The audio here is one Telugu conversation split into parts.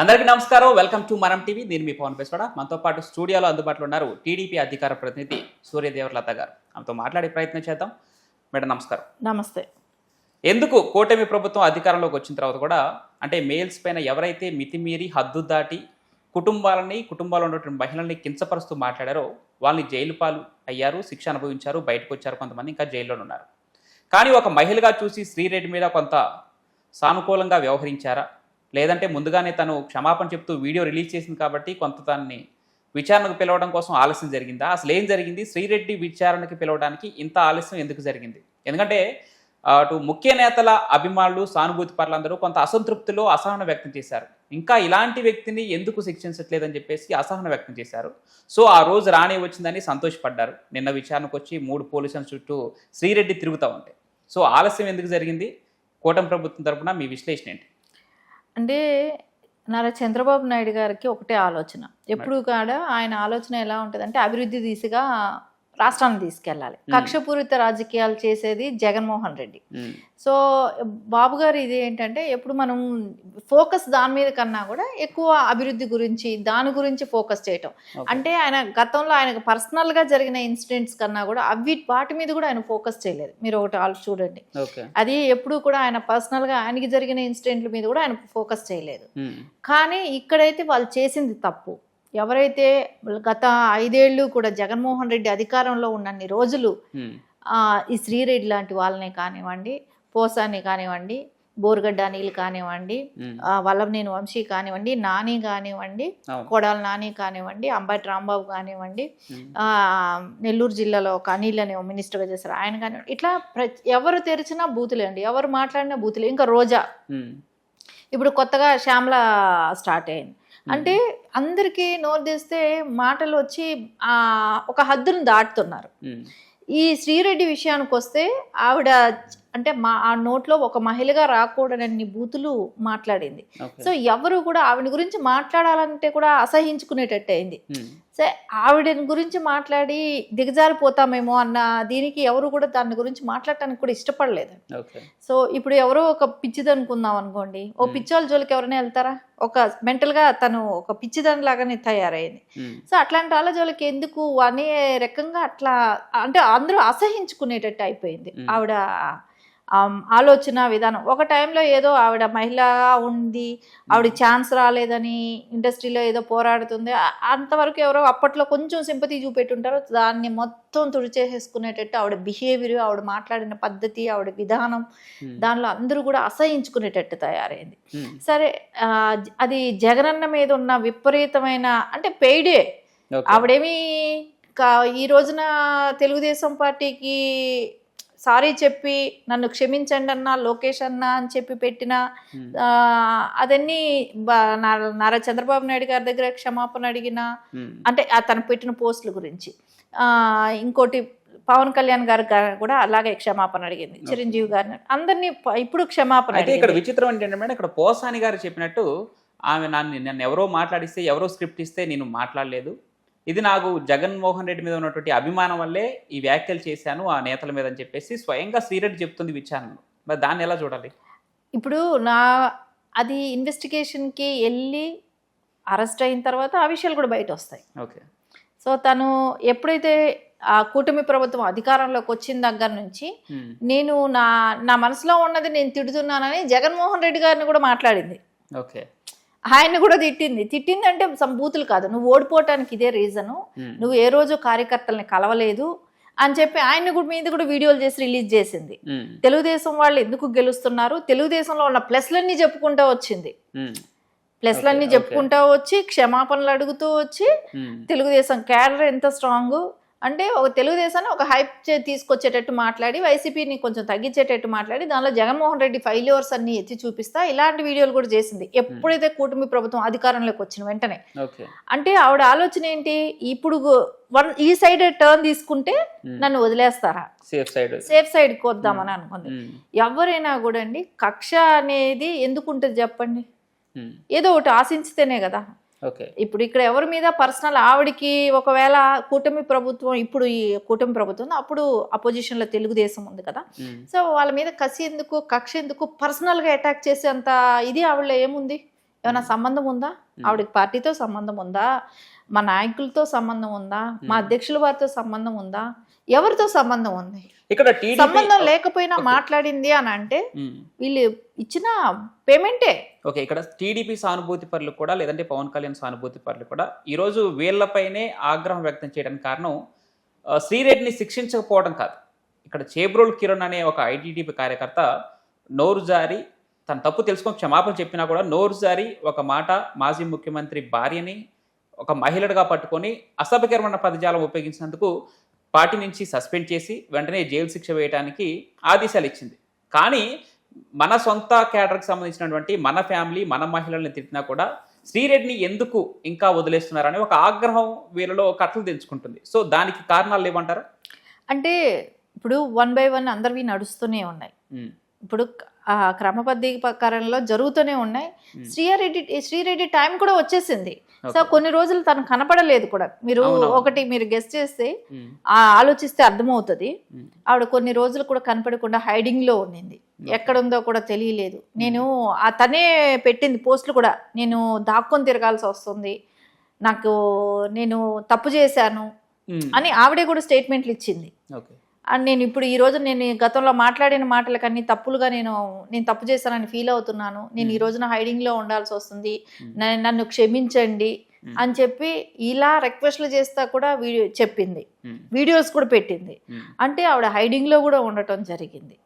అందరికీ నమస్కారం. Welcome to Manam TV. నేను మీ పవన్ పేసోడ మనతో పాటు స్టూడియోలో అందుబాటులో ఉన్నారు టీడీపీ అధికార ప్రతినిధి సూర్యదేవరలత గారు. ఆమెతో మాట్లాడే ప్రయత్నం చేద్దాం. మేడం నమస్కారం. నమస్తే. ఎందుకు కూటమి ప్రభుత్వం అధికారంలోకి వచ్చిన తర్వాత కూడా అంటే మేల్స్ పైన ఎవరైతే మితిమీరి హద్దు దాటి కుటుంబాలని కుటుంబాల్లో ఉన్నటువంటి మహిళల్ని కించపరుస్తూ మాట్లాడారో వాళ్ళని జైలు పాలు అయ్యారు శిక్ష అనుభవించారు బయటకు వచ్చారు కొంతమంది ఇంకా జైల్లోనే ఉన్నారు. కానీ ఒక మహిళగా చూసి శ్రీరెడ్డి మీద కొంత సానుకూలంగా వ్యవహరించారా? లేదంటే ముందుగానే తను క్షమాపణ చెప్తూ వీడియో రిలీజ్ చేసింది కాబట్టి కొంత తనని విచారణకు పిలవడం కోసం ఆలస్యం జరిగిందా? అసలు ఏం జరిగింది? శ్రీరెడ్డి విచారణకి పిలవడానికి ఇంత ఆలస్యం ఎందుకు జరిగింది? ఎందుకంటే అటు ముఖ్య నేతల అభిమానులు సానుభూతి పరులందరూ కొంత అసంతృప్తిలో అసహనం వ్యక్తం చేశారు. ఇంకా ఇలాంటి వ్యక్తిని ఎందుకు శిక్షించట్లేదని చెప్పేసి అసహనం వ్యక్తం చేశారు. సో ఆ రోజు రాణి వచ్చిందని సంతోషపడ్డారు. నిన్న విచారణకు వచ్చి మూడు పోలీసుల చుట్టూ శ్రీరెడ్డి తిరుగుతూ ఉంటాయి సో ఆలస్యం ఎందుకు జరిగింది? కూటమి ప్రభుత్వం తరపున మీ విశ్లేషణ ఏంటి? అంటే నారా చంద్రబాబు నాయుడు గారికి ఒకటే ఆలోచన. ఎప్పుడు కూడా ఆయన ఆలోచన ఎలా ఉంటుంది అంటే అభివృద్ధి దిశగా రాష్ట్రాన్ని తీసుకెళ్ళాలి. కక్షపూరిత రాజకీయాలు చేసేది జగన్మోహన్ రెడ్డి. సో బాబు గారు ఇది ఏంటంటే ఎప్పుడు మనం ఫోకస్ దాని మీద కన్నా కూడా ఎక్కువ అభివృద్ధి గురించి దాని గురించి ఫోకస్ చేయటం. అంటే ఆయన గతంలో ఆయనకు పర్సనల్గా జరిగిన ఇన్సిడెంట్స్ కన్నా కూడా అవి వాటి మీద కూడా ఆయన ఫోకస్ చేయలేదు. మీరు ఒకటి ఆలో చూడండి. అది ఎప్పుడు కూడా ఆయన పర్సనల్గా ఆయనకి జరిగిన ఇన్సిడెంట్ల మీద కూడా ఆయన ఫోకస్ చేయలేదు. కానీ ఇక్కడైతే వాళ్ళు చేసింది తప్పు. ఎవరైతే గత ఐదేళ్ళు కూడా జగన్మోహన్ రెడ్డి అధికారంలో ఉన్నన్ని రోజులు ఈ శ్రీరెడ్డి లాంటి వాళ్ళని కానివ్వండి పోసాని కానివ్వండి బోర్గడ్డ అనిల్ కానివ్వండి వల్లభనేని వంశీ కానివ్వండి నాని కానివ్వండి కొడాల నాని కానివ్వండి అంబటి రాంబాబు కానివ్వండి నెల్లూరు జిల్లాలో ఒక అనిల్ అనే మినిస్టర్గా చేశారు. ఆయన కానివ్వండి ఇట్లా ఎవరు తెరిచినా బూతులే అండి. ఎవరు మాట్లాడినా బూతులే. ఇంకా రోజా. ఇప్పుడు కొత్తగా శ్యామల స్టార్ట్ అయింది. అంటే అందరికీ నోరు తెస్తే మాటలు వచ్చి ఆ, ఒక హద్దును దాటుతున్నారు. ఈ శ్రీరెడ్డి విషయానికి వస్తే ఆవిడ అంటే మా ఆ నోట్లో ఒక మహిళగా రాకూడనన్ని బూతులు మాట్లాడింది. సో ఎవరు కూడా ఆవిడ గురించి మాట్లాడాలంటే కూడా అసహించుకునేటట్టు అయింది సరే ఆవిడ గురించి మాట్లాడి దిగజారిపోతామేమో అన్న దీనికి ఎవరు కూడా దాని గురించి మాట్లాడటానికి కూడా ఇష్టపడలేదు. సో ఇప్పుడు ఎవరో ఒక పిచ్చిది అనుకుందాం అనుకోండి. ఓ. పిచ్చోళ్ళ జోలికి ఎవరైనా వెళ్తారా? ఒక మెంటల్గా తను ఒక పిచ్చిదాని లాగానే తయారైంది. సో అట్లాంటి వాళ్ళ జోలికి ఎందుకు అనే రకంగా అట్లా అంటే అందరూ అసహించుకునేటట్టు అయిపోయింది. ఆవిడ ఆలోచన విధానం. ఒక టైంలో ఏదో ఆవిడ మహిళగా ఉంది ఆవిడ ఛాన్స్ రాలేదని ఇండస్ట్రీలో ఏదో పోరాడుతుంది. అంతవరకు ఎవరో అప్పట్లో కొంచెం సింపతి చూపెట్టుంటారో దాన్ని మొత్తం తుడిచేసేసుకునేటట్టు ఆవిడ బిహేవియర్ ఆవిడ మాట్లాడిన పద్ధతి ఆవిడ విధానం దానిలో అందరూ కూడా అసహించుకునేటట్టు తయారైంది. సరే అది జగనన్న మీద ఉన్న విపరీతమైన అంటే పెయిడే. ఆవిడేమి ఈ రోజున తెలుగుదేశం పార్టీకి సారీ చెప్పి నన్ను క్షమించండి అన్న లోకేష్ అన్న అని చెప్పి పెట్టిన ఆ, అదన్నీ నారా చంద్రబాబు నాయుడు గారి దగ్గర క్షమాపణ అడిగిన ఉమ్, అంటే ఆ తను పెట్టిన పోస్టుల గురించి. ఆ, ఇంకోటి పవన్ కళ్యాణ్ గారు కూడా అలాగే క్షమాపణ అడిగింది. చిరంజీవి గారిని అందరినీ ఇప్పుడు క్షమాపణ అయితే ఇక్కడ విచిత్రం ఏంటంటే మేడం ఇక్కడ పోసాని గారు చెప్పినట్టు ఆమె నన్ను నన్ను ఎవరో మాట్లాడిస్తే ఎవరో స్క్రిప్ట్ ఇస్తే నేను మాట్లాడలేదు. ఇది నాకు జగన్మోహన్ రెడ్డి మీద ఉన్నటువంటి అభిమానం వల్లే ఈ వ్యాఖ్యలు చేశాను ఆ నేతల మీద అని చెప్పేసి స్వయంగా శ్రీరెడ్డి చెప్తుంది విచారణలో మరి దాన్ని ఎలా చూడాలి? ఇప్పుడు నా అది ఇన్వెస్టిగేషన్కి వెళ్ళి అరెస్ట్ అయిన తర్వాత ఆ విషయాలు కూడా బయట వస్తాయి. ఓకే. సో తను ఎప్పుడైతే ఆ కూటమి ప్రభుత్వం అధికారంలోకి వచ్చిన దగ్గర నుంచి నేను నా నా మనసులో ఉన్నది నేను తిడుతున్నానని జగన్మోహన్ రెడ్డి గారిని కూడా మాట్లాడింది. ఓకే. ఆయన్ని కూడా తిట్టింది. తిట్టిందంటే సంబూతులు కాదు. నువ్వు ఓడిపోవటానికి ఇదే రీజను ఉమ్, నువ్వు ఏ రోజు కార్యకర్తల్ని కలవలేదు అని చెప్పి ఆయన్ని కూడా మీద కూడా వీడియోలు చేసి రిలీజ్ చేసింది. ఉమ్, తెలుగుదేశం వాళ్ళు ఎందుకు గెలుస్తున్నారు? తెలుగుదేశంలో ఉన్న ప్లస్లన్నీ చెప్పుకుంటూ వచ్చింది. ఉమ్, ప్లస్లన్నీ చెప్పుకుంటూ వచ్చి క్షమాపణలు అడుగుతూ వచ్చి తెలుగుదేశం క్యాడర్ ఎంత స్ట్రాంగ్ అంటే ఒక తెలుగుదేశాన్ని ఒక హైప్ తీసుకొచ్చేటట్టు మాట్లాడి వైసీపీని కొంచెం తగ్గించేటట్టు మాట్లాడి దానిలో జగన్మోహన్ రెడ్డి ఫెయిల్యూర్స్ అన్ని ఎత్తి చూపిస్తా ఇలాంటి వీడియోలు కూడా చేసింది. ఎప్పుడైతే కూటమి ప్రభుత్వం అధికారంలోకి వచ్చిన వెంటనే. అంటే ఆవిడ ఆలోచన ఏంటి? ఇప్పుడు వన్ ఈ సైడ్ టర్న్ తీసుకుంటే నన్ను వదిలేస్తారా? Safe side. సేఫ్ సైడ్కి వద్దామని అనుకుంది. ఎవరైనా కూడా అండి కక్ష అనేది ఎందుకు ఉంటుంది చెప్పండి? ఏదో ఒకటి ఆశించితేనే కదా. ఇప్పుడు ఇక్కడ ఎవరి మీద పర్సనల్ ఆవిడకి ఒకవేళ కూటమి ప్రభుత్వం ఇప్పుడు ఈ కూటమి ప్రభుత్వం అప్పుడు అపోజిషన్లో తెలుగుదేశం ఉంది కదా. సో వాళ్ళ మీద కసి ఎందుకు కక్ష ఎందుకు పర్సనల్గా అటాక్ చేసే అంత ఇది ఆవిడ ఏముంది? ఏమైనా సంబంధం ఉందా? ఆవిడకి పార్టీతో సంబంధం ఉందా? మా నాయకులతో సంబంధం ఉందా? మా అధ్యక్షుల వారితో సంబంధం ఉందా? ఎవరితో సంబంధం ఉంది? ఇక్కడ సంబంధం లేకపోయినా. మాట్లాడింది అని అంటే. వీళ్ళు ఇచ్చిన పేమెంటే ఓకే ఇక్కడ టీడీపీ సానుభూతి పరులు కూడా లేదంటే పవన్ కళ్యాణ్ సానుభూతి పరులు కూడా ఈరోజు వీళ్ళపైనే ఆగ్రహం వ్యక్తం చేయడానికి కారణం శ్రీరెడ్డిని శిక్షించకపోవడం కాదు ఇక్కడ చేబ్రోల్ కిరణ్ అనే ఒక ఐటీడీపీ కార్యకర్త నోరు జారి తన తప్పు తెలుసుకొని క్షమాపణ చెప్పినా కూడా నోరు జారి ఒక మాట మాజీ ముఖ్యమంత్రి భార్యని ఒక మహిళగా పట్టుకొని అసభ్యకరమైన పదజాలం ఉపయోగించినందుకు పార్టీ నుంచి సస్పెండ్ చేసి వెంటనే జైలు శిక్ష వేయడానికి ఆదేశాలు ఇచ్చింది కానీ మన సొంత క్యాడర్కి సంబంధించినటువంటి మన ఫ్యామిలీ మన మహిళల్ని తిట్టినా కూడా శ్రీరెడ్డిని ఎందుకు ఇంకా వదిలేస్తున్నారని ఒక ఆగ్రహం వీళ్ళలో కట్టలు తెంచుకుంటుంది. సో దానికి కారణాలు ఏమంటారు అంటే ఇప్పుడు వన్ బై వన్ అందరివి నడుస్తూనే ఉన్నాయి. ఇప్పుడు ఆ క్రమబద్ధీకరణలో జరుగుతూనే ఉన్నాయి. Hmm. శ్రీరెడ్డి శ్రీరెడ్డి టైం కూడా వచ్చేసింది. సో కొన్ని రోజులు తను కనపడలేదు కూడా. మీరు. ఒకటి మీరు గెస్ట్ చేస్తే ఆ ఆలోచిస్తే అర్థమవుతుంది. ఆవిడ కొన్ని రోజులు కూడా కనపడకుండా హైడింగ్లో ఉండింది. ఎక్కడుందో కూడా తెలియలేదు. నేను ఆ తనే పెట్టింది పోస్టులు కూడా. నేను దాక్కొని తిరగాల్సి వస్తుంది. నాకు నేను తప్పు చేశాను అని ఆవిడే కూడా స్టేట్మెంట్లు ఇచ్చింది. ఓకే అండ్ నేను ఇప్పుడు ఈ రోజు నేను గతంలో మాట్లాడిన మాటలకన్నీ తప్పులుగా నేను నేను తప్పు చేశానని ఫీల్ అవుతున్నాను. నేను ఈ రోజున హైడింగ్లో ఉండాల్సి వస్తుంది. నన్ను క్షమించండి అని చెప్పి ఇలా రిక్వెస్ట్లు చేస్తా కూడా వీడియో చెప్పింది. వీడియోస్ కూడా పెట్టింది. అంటే ఆవిడ హైడింగ్లో కూడా ఉండటం జరిగింది.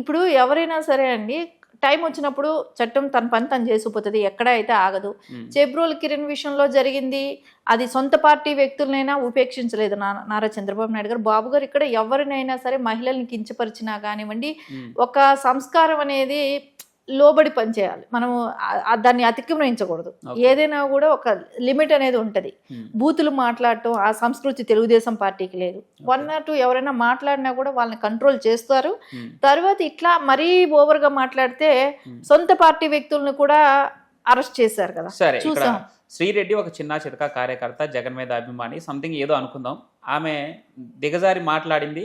ఇప్పుడు ఎవరైనా సరే అండి టైం వచ్చినప్పుడు చట్టం తన పని తను చేసిపోతుంది ఎక్కడ అయితే ఆగదు. చెబ్రోల్ కిరణ్ విషయంలో జరిగింది అది సొంత పార్టీ వ్యక్తులనైనా ఉపేక్షించలేదు నా- నారా చంద్రబాబు నాయుడు గారు. బాబు గారు ఇక్కడ ఎవరినైనా సరే మహిళల్ని కించపరిచినా కానివ్వండి ఒక సంస్కారం అనేది లోబడి పనిచేయాలి మనము దాన్ని అతిక్రమించకూడదు. ఏదైనా కూడా ఒక లిమిట్ అనేది ఉంటది. బూతులు మాట్లాడటం ఆ సంస్కృతి తెలుగుదేశం పార్టీకి లేదు. వన్ ఆర్ టూ ఎవరైనా మాట్లాడినా కూడా వాళ్ళని కంట్రోల్ చేస్తారు. తర్వాత ఇట్లా మరీ ఓవర్గా మాట్లాడితే సొంత పార్టీ వ్యక్తులను కూడా అరెస్ట్ చేశారు కదా. సరే చూసాం. శ్రీరెడ్డి ఒక చిన్న చితక కార్యకర్త జగన్ మీద అభిమాని సంథింగ్ ఏదో అనుకుందాం. ఆమె దిగజారి మాట్లాడింది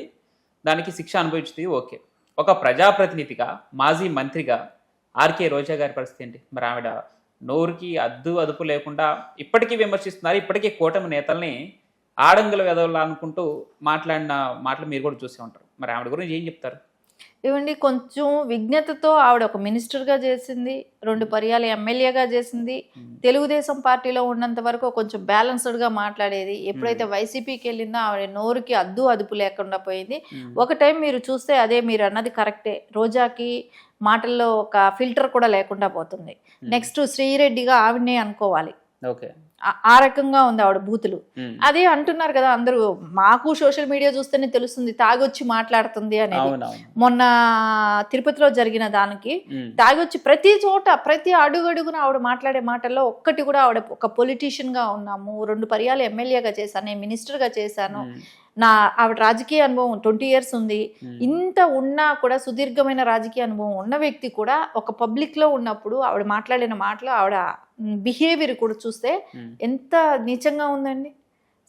దానికి శిక్ష అనుభవించింది ఓకే. ఒక ప్రజాప్రతినిధిగా మాజీ మంత్రిగా ఆర్కే రోజా గారి పరిస్థితి ఏంటి? మరి ఆవిడ నోరుకి అద్దు అదుపు లేకుండా ఇప్పటికీ విమర్శిస్తున్నారు. ఇప్పటికీ కూటమి నేతల్ని ఆడంగుల వెదవాలనుకుంటూ మాట్లాడిన మాటలు మీరు కూడా చూసే ఉంటారు. మరి ఆవిడ గురించి ఏం చెప్తారు? ఇవ్వండి కొంచెం విజ్ఞతతో ఆవిడ ఒక మినిస్టర్గా చేసింది రెండు పర్యాలు ఎమ్మెల్యేగా చేసింది. తెలుగుదేశం పార్టీలో ఉన్నంత వరకు కొంచెం బ్యాలెన్స్డ్గా మాట్లాడేది. ఎప్పుడైతే వైసీపీకి వెళ్ళిందో ఆవిడ నోరుకి అద్దు అదుపు లేకుండా పోయింది. ఒక టైం మీరు చూస్తే అదే మీరు అన్నది కరెక్టే. రోజాకి మాటల్లో ఒక ఫిల్టర్ కూడా లేకుండా పోతుంది. నెక్స్ట్ శ్రీరెడ్డిగా ఆవిడనే అనుకోవాలి. ఓకే. ఆ- రకంగా ఉంది ఆవిడ బూతులు. అదే అంటున్నారు కదా అందరూ మాకు సోషల్ మీడియా చూస్తేనే తెలుస్తుంది తాగొచ్చి మాట్లాడుతుంది అనేది. మొన్న తిరుపతిలో జరిగిన దానికి తాగొచ్చి ప్రతి చోట ప్రతి అడుగడుగున ఆవిడ మాట్లాడే మాటల్లో ఒక్కటి కూడా ఆవిడ ఒక పొలిటీషియన్గా ఉన్నాము రెండు పర్యాలు ఎమ్మెల్యేగా చేశాను నేను మినిస్టర్గా చేశాను. నా ఆవిడ రాజకీయ అనుభవం ట్వంటీ ఇయర్స్ ఉంది. ఇంత ఉన్నా కూడా సుదీర్ఘమైన రాజకీయ అనుభవం ఉన్న వ్యక్తి కూడా ఒక పబ్లిక్లో ఉన్నప్పుడు ఆవిడ మాట్లాడిన మాటలు ఆవిడ బిహేవియర్ కూడా చూస్తే ఎంత నీచంగా ఉందండి.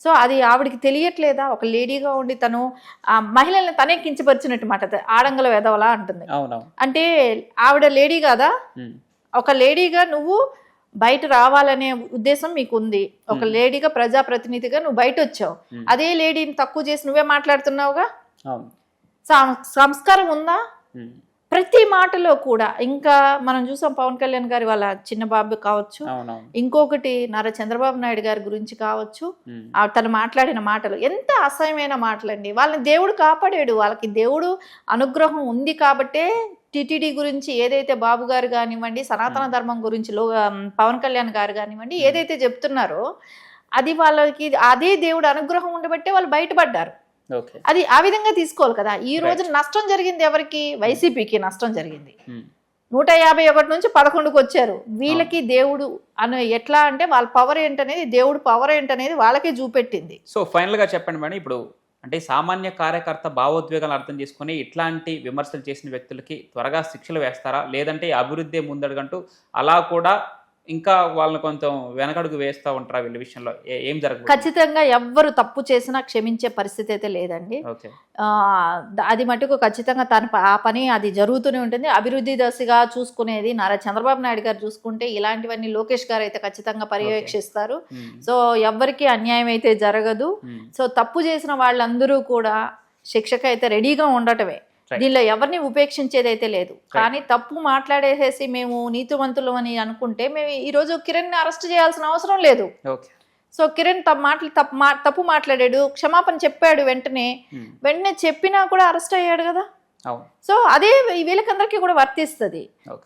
సో అది ఆవిడకి తెలియట్లేదా? ఒక లేడీగా ఉండి తను ఆ మహిళల్ని తనే కించపరిచినట్టు మాట. ఆడంగల వెదవలా అంటుంది. అంటే ఆవిడ లేడీ కాదా? ఒక లేడీగా నువ్వు బయట రావాలనే ఉద్దేశం మీకు ఉంది ఒక. లేడీగా ప్రజాప్రతినిధిగా నువ్వు బయట వచ్చావు. అదే లేడీని తక్కువ చేసి నువ్వే మాట్లాడుతున్నావుగా? సంస్కారం ఉందా. ప్రతి మాటలో కూడా ఇంకా మనం చూసాం పవన్ కళ్యాణ్ గారి వాళ్ళ చిన్న బాబు కావచ్చు ఇంకొకటి నారా చంద్రబాబు నాయుడు గారి గురించి కావచ్చు తను మాట్లాడిన మాటలు ఎంత అసహ్యమైన మాటలండి. వాళ్ళని దేవుడు కాపాడాడు వాళ్ళకి దేవుడు అనుగ్రహం ఉంది కాబట్టే టిటిడి గురించి ఏదైతే బాబు గారు కానివ్వండి సనాతన ధర్మం గురించి లో పవన్ కళ్యాణ్ గారు కానివ్వండి ఏదైతే చెప్తున్నారో అది వాళ్ళకి అదే దేవుడు అనుగ్రహం ఉండబట్టే వాళ్ళు బయటపడ్డారు. అది ఆ విధంగా తీసుకోవాలి కదా. ఈ రోజు నష్టం జరిగింది ఎవరికి? వైసీపీకి నష్టం జరిగింది. నూట యాభై ఒకటి నుంచి పదకొండుకి వచ్చారు. వీళ్ళకి దేవుడు అని ఎట్లా అంటే వాళ్ళ పవర్ ఏంటనేది దేవుడు పవర్ ఏంటనేది వాళ్ళకే చూపెట్టింది. సో ఫైనల్గా చెప్పండి మేడం ఇప్పుడు అంటే సామాన్య కార్యకర్త భావోద్వేగాలు అర్థం చేసుకుని ఇట్లాంటి విమర్శలు చేసిన వ్యక్తులకి త్వరగా శిక్షలు వేస్తారా? లేదంటే అభివృద్ధి ముందడుగంటూ అలా కూడా ఇంకా వాళ్ళని కొంచెం వెనకడుగు వేస్తూ ఉంటారా వీళ్ళ విషయంలో? ఏ- జరగదు ఖచ్చితంగా ఎవ్వరు తప్పు చేసినా క్షమించే పరిస్థితి అయితే లేదండి. అది మటుకు ఖచ్చితంగా తన ఆ పని అది జరుగుతూనే ఉంటుంది. అభివృద్ధి దశగా చూసుకునేది నారా చంద్రబాబు నాయుడు గారు చూసుకుంటే ఇలాంటివన్నీ లోకేష్ గారు అయితే ఖచ్చితంగా పర్యవేక్షిస్తారు. సో ఎవ్వరికి అన్యాయం అయితే జరగదు. సో తప్పు చేసిన వాళ్ళందరూ కూడా శిక్షకు అయితే రెడీగా ఉండటమే. దీనిలో ఎవరిని ఉపేక్షించేది అయితే లేదు కానీ తప్పు మాట్లాడేసేసి మేము నీతివంతులు అని అనుకుంటే మేము ఈరోజు కిరణ్ అరెస్ట్ చేయాల్సిన అవసరం లేదు. సో కిరణ్ తప్పు మాటలు తప్పు మా తప్పు మాట్లాడాడు క్షమాపణ చెప్పాడు వెంటనే. ఉమ్, వెంటనే చెప్పినా కూడా అరెస్ట్ అయ్యాడు కదా? సో అదే ఈ వీళ్ళకందరికీ కూడా వర్తిస్తుంది.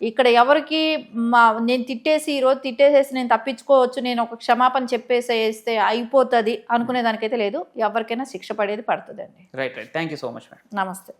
ఇక్కడ ఎవరికి మా నేను తిట్టేసి ఈరోజు తిట్టేసేసి నేను తప్పించుకోవచ్చు నేను ఒక క్షమాపణ చెప్పేసేస్తే అయిపోతుంది అనుకునే దానికైతే లేదు. ఎవరికైనా శిక్ష పడేది పడుతుందండి. Right right thank you so much madam నమస్తే.